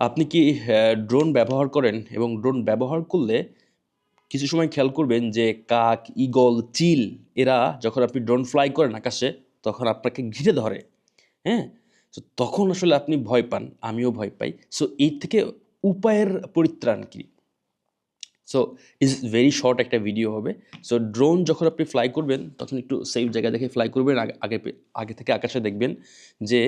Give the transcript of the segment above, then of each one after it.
আপনি কি ড্রোন ব্যবহার করেন? এবং ড্রোন ব্যবহার করলে কিছু সময় খেয়াল করবেন যে কাক, ঈগল, চিল, এরা যখন আপনি ড্রোন ফ্লাই করেন আকাশে, তখন আপনাকে ঘিরে ধরে। হ্যাঁ? তো তখন আসলে আপনি ভয় পান, আমিও ভয় পাই। সো এই থেকে উপায়ের পরিত্রাণ কি? সো ইজ ভেরি শর্ট একটা ভিডিও হবে। সো ড্রোন যখন আপনি ফ্লাই করবেন, তখন একটু সেফ জায়গা দেখে ফ্লাই করবেন আগে আগে থেকে আকাশে দেখবেন যে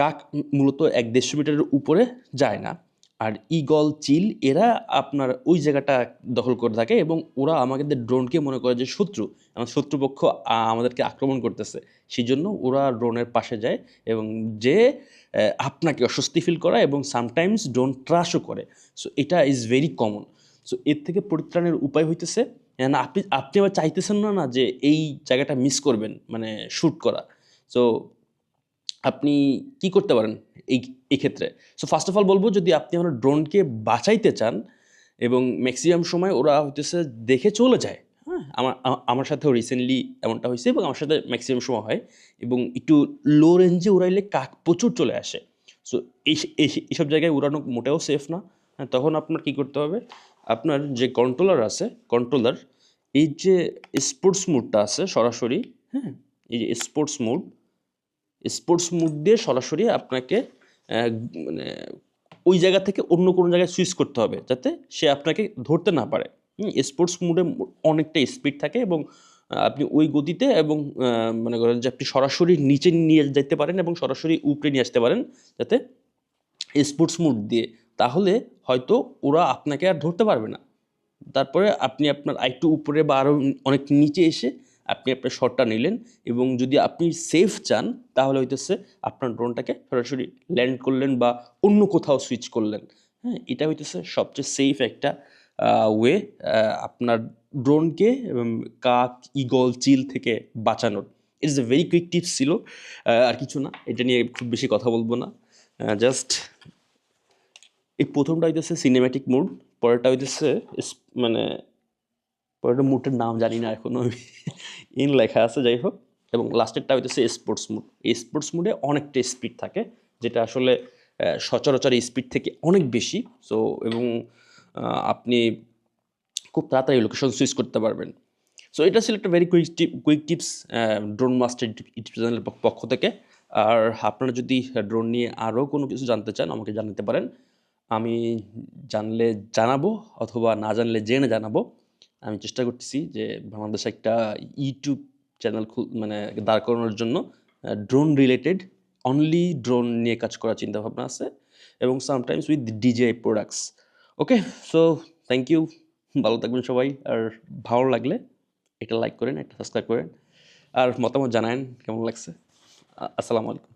কাক মূলত এক দেড়শো মিটারের উপরে যায় না। আর ঈগল, চিল এরা আপনার ওই জায়গাটা দখল করে থাকে এবং ওরা আমাদের ড্রোনকে মনে করে যে শত্রু। আমার শত্রুপক্ষ আমাদেরকে আক্রমণ করতেছে। সেই জন্য ওরা ড্রোনের পাশে যায় এবং যে আপনাকে অস্বস্তি ফিল করা এবং সামটাইমস ড্রোন ট্রাশও করে। সো এটা ইজ ভেরি কমন সো এর থেকে পরিত্রাণের উপায় হইতেছে, না, আপনি আপনি আবার চাইতেছেন না না, যে এই জায়গাটা মিস করবেন মানে শ্যুট করা। সো আপনি কি করতে পারেন এই এই ক্ষেত্রে? সো ফার্স্ট অফ অল বলব, যদি আপনি আমার ড্রোনকে বাঁচাইতে চান এবং ম্যাক্সিমাম সময় ওরা হইতেছে দেখে চলে যায় হ্যাঁ আমার আমার সাথেও রিসেন্টলি এমনটা হয়েছে এবং আমার সাথে ম্যাক্সিমাম সময় হয় এবং একটু লো রেঞ্জে উড়াইলে কাক প্রচুর চলে আসে। সো এই- এইসব জায়গায় উড়ানো মোটেও সেফ না। হ্যাঁ তখন আপনার কি করতে হবে, আপনার যে কন্ট্রোলার আছে কন্ট্রোলার এই যে স্পোর্টস মুডটা আছে সরাসরি হ্যাঁ এই যে স্পোর্টস মুড স্পোর্টস মুড দিয়ে সরাসরি আপনাকে মানে ওই জায়গা থেকে অন্য কোনো জায়গায় সুইচ করতে হবে যাতে সে আপনাকে ধরতে না পারে। স্পোর্টস মুডে অনেকটা স্পিড থাকে এবং আপনি ওই গতিতে এবং মনে করেন যে আপনি সরাসরি নিচে নিয়ে যেতে পারেন এবং সরাসরি উপরে নিয়ে আসতে পারেন যাতে স্পোর্টস মুড দিয়ে। তাহলে হয়তো ওরা আপনাকে আর ধরতে পারবে না। তারপরে আপনি আপনার আরেকটু উপরে বা আরও অনেক নিচে এসে আপনি আপনার শটটা নিলেন এবং যদি আপনি সেফ চান, তাহলে হইতেছে আপনার ড্রোনটাকে সরাসরি ল্যান্ড করলেন বা অন্য কোথাও সুইচ করলেন। হ্যাঁ এটা হইতেছে সবচেয়ে সেফ একটা ওয়ে আপনার ড্রোনকে কাক, ইগল, চিল থেকে বাঁচানোর। It's a very quick tips ছিল আর কিছু না, এটা নিয়ে খুব বেশি কথা বলব না। জাস্ট এই প্রথমটা হইতেছে সিনেম্যাটিক মুড পরেরটা হইতেছে মানে পরেরটা মুডটার নাম জানি না এখনও। আমি ইন লেখা আছে, যাই হোক। এবং লাস্টেরটা হইতেছে স্পোর্টস মুড এই স্পোর্টস মুডে অনেকটা স্পিড থাকে, যেটা আসলে সচরাচর স্পিড থেকে অনেক বেশি। সো এবং আপনি খুব তাড়াতাড়ি লোকেশন সুইচ করতে পারবেন। সো এটা ছিল একটা very quick tip quick tips drone master YouTube চ্যানেলের পক্ষ থেকে। আর আপনারা যদি ড্রোন নিয়ে আরও কোনো কিছু জানতে চান, আমাকে জানাতে পারেন। আমি জানলে জানাব, অথবা না জানলে জেনে জানাব। আমি চেষ্টা করতেছি যে বাংলাদেশে একটা ইউটিউব চ্যানেল খুল মানে দাঁড় করানোর জন্য ড্রোন রিলেটেড অনলি ড্রোন নিয়ে কাজ করার চিন্তাভাবনা আছে এবং sometimes with DJ products okay so thank you ভালো থাকবেন সবাই। আর ভালো লাগলে এটা লাইক করেন, একটা সাবস্ক্রাইব করেন। আর মতামত জানান কেমন লাগছে? আসসালামু আলাইকুম।